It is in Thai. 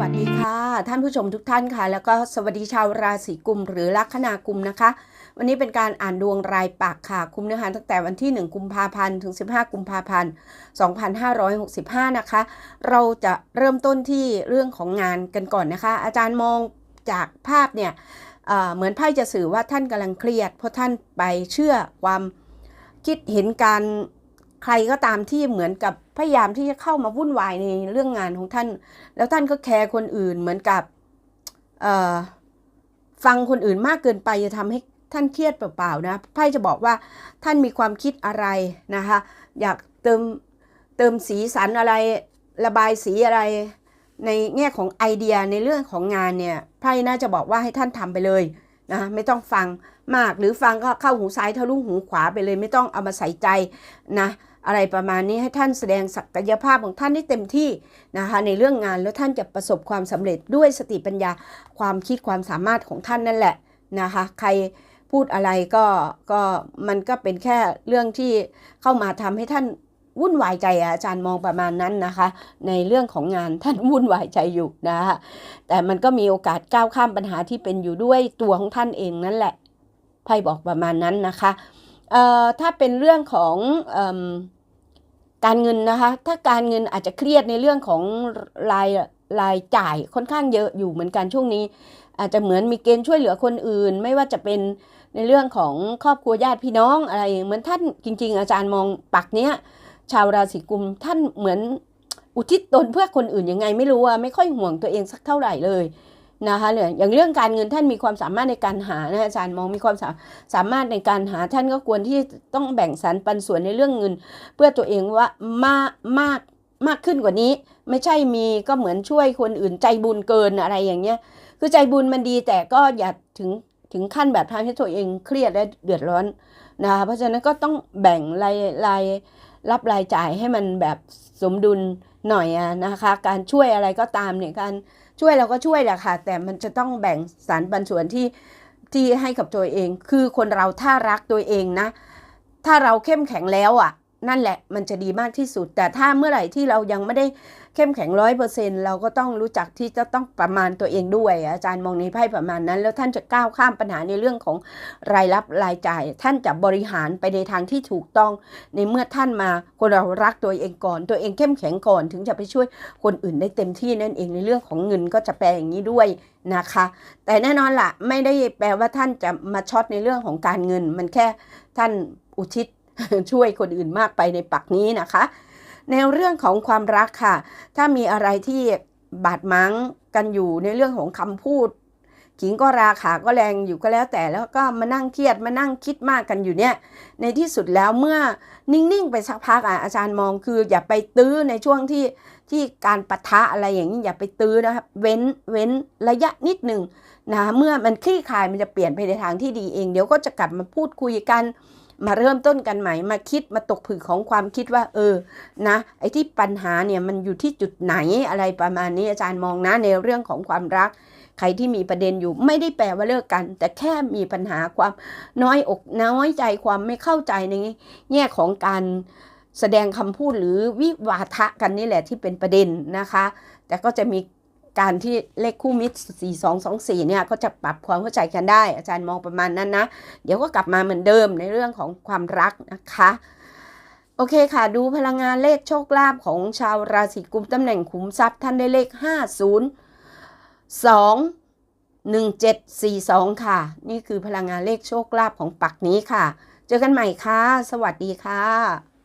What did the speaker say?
วัสดีค่ะ ท่านผู้ชมทุกท่านค่ะ แล้วก็สวัสดีชาวราศีกุมหรือลัคนากุมนะคะ วันนี้เป็นการอ่านดวงรายปักค่ะ คุมเนื้อหาตั้งแต่วันที่ 1 กุมภาพันธ์ถึง 15 กุมภาพันธ์ 2565 นะคะ เราจะเริ่มต้นที่เรื่องของงานกันก่อนนะคะ อาจารย์มองจากภาพเนี่ยเอ่อเหมือนไพ่จะสื่อว่าท่านกำลังเครียด เพราะท่านไปเชื่อความคิดเห็นการ ใครก็ตามที่เหมือนกับพยายามที่จะเข้ามาวุ่นวายในเรื่องงานของท่าน แล้วท่านก็แคร์คนอื่นเหมือนกับฟังคนอื่นมากเกินไปจะทำให้ท่านเครียดเปล่าๆนะไพ่จะบอกว่าท่านมีความคิดอะไรนะคะ อยากเติมเติมสีสันอะไรระบายสีอะไร ในแง่ของไอเดียในเรื่องของงานเนี่ยไพ่น่าจะบอกว่าให้ท่านทำไปเลยนะไม่ต้องฟังมากหรือฟังก็เข้าหูซ้ายทะลุหูขวาไปเลย ไม่ต้องเอามาใส่ใจนะ อะไรประมาณนี้ให้ท่านแสดงศักยภาพของท่านได้เต็มที่นะคะในเรื่องงานแล้วท่านจะประสบความสำเร็จด้วยสติปัญญาความคิดความสามารถของท่านนั่นแหละนะคะใครพูดอะไรก็ก็มันก็เป็นแค่เรื่องที่เข้ามาทำให้ท่านวุ่นวายใจอาจารย์มองประมาณนั้นนะคะ ในเรื่องของงานท่านวุ่นวายใจอยู่นะคะแต่มันก็มีโอกาสก้าวข้ามปัญหาที่เป็นอยู่ด้วยตัวของท่านเองนั่นแหละไพ่บอกประมาณนั้นนะคะเอ่อถ้าเป็นเรื่องของเอิ่ม การเงินนะคะ ถ้าการเงินอาจจะเครียดในเรื่องของรายรายจ่ายค่อนข้างเยอะอยู่เหมือนกันช่วงนี้ อาจจะเหมือนมีเกณฑ์ช่วยเหลือคนอื่น ไม่ว่าจะเป็นในเรื่องของครอบครัวญาติพี่น้องอะไร เหมือนท่านจริง ๆ อาจารย์มองปักเนี้ยชาวราศีกุมท่านเหมือนอุทิศตนเพื่อคนอื่นยังไงไม่รู้อะไม่ค่อยห่วงตัวเองสักเท่าไหร่เลย นะคะเนี่ยอย่างเรื่องการเงินท่านมีความสามารถในการหานะอาจารย์มองมีความสาสามารถในการหาท่านก็ควรที่ต้องแบ่งสรรปันส่วนในเรื่องเงิน เพื่อตัวเองว่ามากมากมากขึ้นกว่านี้ ไม่ใช่มีก็เหมือนช่วยคนอื่นใจบุญเกินอะไรอย่างเงี้ยคือใจบุญมันดีแต่ก็อย่าถึงถึงขั้นแบบทำให้ตัวเองเครียดและเดือดร้อนนะคะเพราะฉะนั้นก็ต้องแบ่งรายรายรับรายจ่ายให้มันแบบสมดุลหน่อยอะนะคะ การช่วยอะไรก็ตามเนี่ยการ ช่วยเราก็ช่วยแหละค่ะ แต่มันจะต้องแบ่งสารปันส่วนที่ที่ให้กับตัวเอง คือคนเราถ้ารักตัวเองนะ ถ้าเราเข้มแข็งแล้วอะ นั่นแหละมันจะดีมากที่สุด แต่ถ้าเมื่อไหร่ที่เรายังไม่ได้เข้มแข็งร้อยเปอร์เซ็นเราก็ต้องรู้จักที่จะต้องประมาณตัวเองด้วย อาจารย์มองในไพ่ประมาณนั้น แล้วท่านจะก้าวข้ามปัญหาในเรื่องของรายรับรายจ่าย ท่านจะบริหารไปในทางที่ถูกต้อง ในเมื่อท่านมาคนเรารักตัวเองก่อน ตัวเองเข้มแข็งก่อน ถึงจะไปช่วยคนอื่นได้เต็มที่นั่นเองในเรื่องของเงินก็จะแปลอย่างนี้ด้วยนะคะ แต่แน่นอนละไม่ได้แปลว่าท่านจะมาช็อตในเรื่องของการเงิน มันแค่ท่านอุทิศ ช่วยคนอื่นมากไปในปักนี้นะคะ ในเรื่องของความรักค่ะ ถ้ามีอะไรที่บาดหมางกันอยู่ในเรื่องของคำพูดขิงก็ราขาก็แรงอยู่ก็แล้วแต่แล้วก็มานั่งเครียดมานั่งคิดมากกันอยู่เนี่ย ในที่สุดแล้วเมื่อนิ่งๆไปสักพักอะอาจารย์มองคือ อย่าไปตื้อในช่วงที่ที่การปะทะอะไรอย่างนี้อย่าไปตื้อนะครับ เว้นเว้นระยะนิดหนึ่งนะเมื่อมันคลี่คลายมันจะเปลี่ยนไปในทางที่ดีเอง เดี๋ยวก็จะกลับมาพูดคุยกัน มาเริ่มต้นกันใหม่มาคิดมาตกผึกของความคิดว่า เออนะไอ้ที่ปัญหาเนี่ยมันอยู่ที่จุดไหนอะไรประมาณนี้อาจารย์มองนะในเรื่องของความรัก ใครที่มีประเด็นอยู่ไม่ได้แปลว่าเลิกกัน แต่แค่มีปัญหาความน้อยอกน้อยใจความไม่เข้าใจในแง่ของการแสดงคำพูดหรือวิวาทะกันนี่แหละที่เป็นประเด็นนะคะ แต่ก็จะมี การที่เลขคู่มิตร 4 2 2 4 เนี่ย ก็จะปรับความเข้าใจกันได้ อาจารย์มองประมาณนั้นนะ เดี๋ยวก็กลับมาเหมือนเดิมในเรื่องของความรักนะคะ โอเคค่ะ ดูพลังงานเลขโชคลาภของชาวราศีกุมตำแหน่งขุมทรัพย์ท่านได้เลข 50 2 1742 ค่ะ นี่คือพลังงานเลขโชคลาภของปักนี้ค่ะ เจอกันใหม่ค่ะ สวัสดีค่ะ